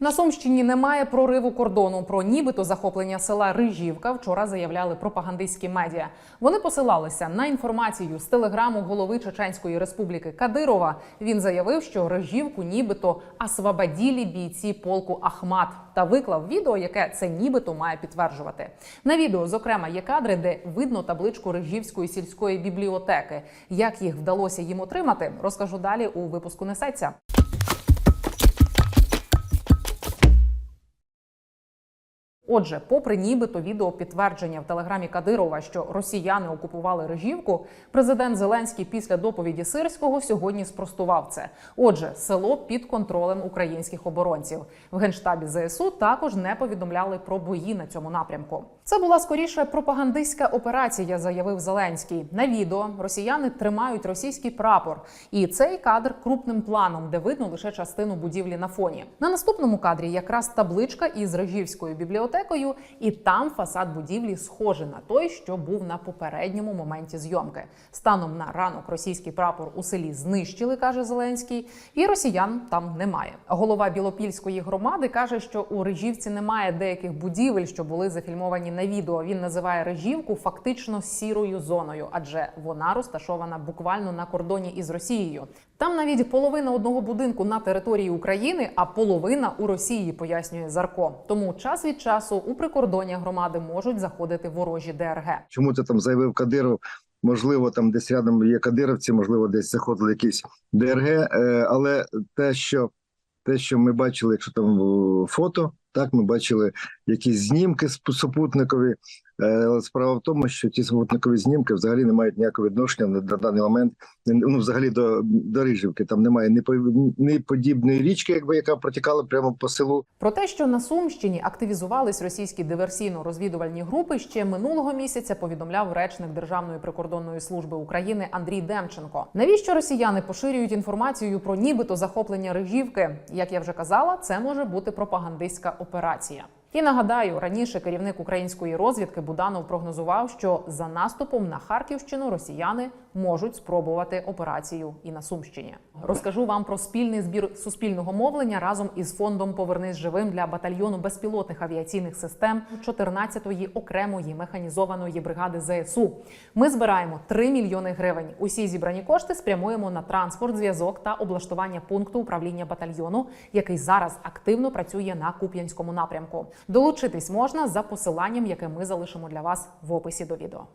На Сумщині немає прориву кордону. Про нібито захоплення села Рижівка вчора заявляли пропагандистські медіа. Вони посилалися на інформацію з телеграму голови Чеченської республіки Кадирова. Він заявив, що Рижівку нібито освободілі бійці полку Ахмат та виклав відео, яке це нібито має підтверджувати. На відео, зокрема, є кадри, де видно табличку Рижівської сільської бібліотеки. Як їх вдалося їм отримати, розкажу далі у випуску несеться. Отже, попри нібито відео підтвердження в телеграмі Кадирова, що росіяни окупували Рижівку, президент Зеленський після доповіді Сирського сьогодні спростував це. Отже, село під контролем українських оборонців в генштабі ЗСУ також не повідомляли про бої на цьому напрямку. Це була скоріше пропагандистська операція, заявив Зеленський. На відео росіяни тримають російський прапор, і цей кадр крупним планом, де видно лише частину будівлі на фоні. На наступному кадрі якраз табличка із Рижівською бібліотекою, і там фасад будівлі схожий на той, що був на попередньому моменті зйомки. Станом на ранок російський прапор у селі знищили, каже Зеленський, і росіян там немає. Голова Білопільської громади каже, що у Рижівці немає деяких будівель, що були зафільмовані на відео. Він називає Рижівку фактично сірою зоною, адже вона розташована буквально на кордоні із Росією. Там навіть половина одного будинку на території України, а половина у Росії, пояснює Зарко. Тому час від часу у прикордоння громади можуть заходити ворожі ДРГ. Чому це там заявив Кадиров? Можливо, там десь рядом є кадировці, можливо, десь заходили якісь ДРГ. е, Але те, що те, що ми бачили, якщо там фото, так ми бачили якісь знімки супутникові. Е, справа в тому, що ті супутникові знімки взагалі не мають ніякого відношення на даний момент. Ну, взагалі до, до Рижівки. Там немає ні, ні подібної річки, якби яка протікала прямо по селу. Про те, що на Сумщині активізувались російські диверсійно-розвідувальні групи, ще минулого місяця повідомляв речник Державної прикордонної служби України Андрій Демченко. Навіщо росіяни поширюють інформацію про нібито захоплення Рижівки? Як я вже казала, це може бути пропагандистська операція. І нагадаю, раніше керівник української розвідки Буданов прогнозував, що за наступом на Харківщину росіяни можуть спробувати операцію і на Сумщині. Розкажу вам про спільний збір суспільного мовлення разом із фондом Повернись живим для батальйону безпілотних авіаційних систем 14-ї окремої механізованої бригади ЗСУ. Ми збираємо 3 мільйони гривень. Усі зібрані кошти спрямуємо на транспорт, зв'язок та облаштування пункту управління батальйону, який зараз активно працює на Куп'янському напрямку. Долучитись можна за посиланням, яке ми залишимо для вас в описі до відео.